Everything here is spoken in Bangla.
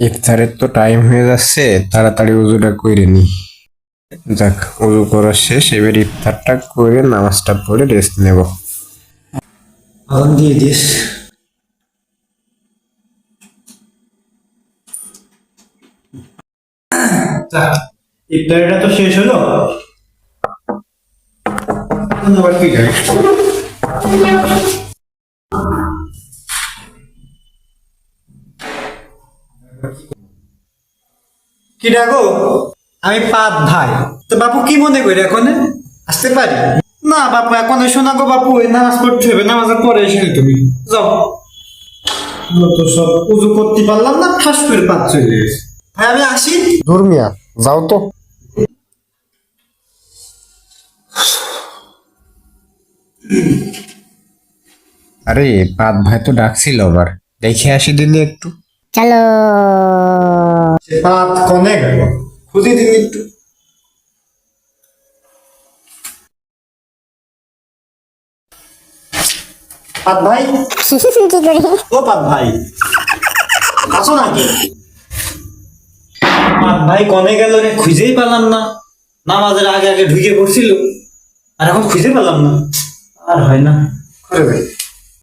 ইফতারের তো টাইম হয়ে যাচ্ছে তাড়াতাড়ি উজুটা করে নি। যাক উজু করা শেষ এবার ইফতারটা করে নামাজটা পড়ে রেস্ট নেব। আগুন দিয়ে দিস। ইফতারিটা তো শেষ হলো। কি কি ডাকো? আমি পাত ভাই। তো বাপু কি মনে করি এখন? আসতে পারি? না বাপু এখন এসো না গো বাপু এই নামাজ পড়তে হবে নামাজের পরে এসে তুমি। যাও। তো সব উজু করতে পারলাম না ঠাস করে পাত চলে গেছে। ভাই আমি আসি। ধর্মিয়া যাও তো। আরে পাত ভাই তো ডাকছিল আবার। দেখে আসি দিলি একটু। চলো। পাত কনে গেল। খুঁজে একটু। পাত ভাই? কি করে ও পাত ভাই। আসো নাকি? পাত ভাই কনে গেল রে, খুঁজেই পেলাম না। নামাজের আগে আগে ঢুকে পড়ছিল। আর এখন খুঁজে পেলাম না। আর হয় না। করে ভাই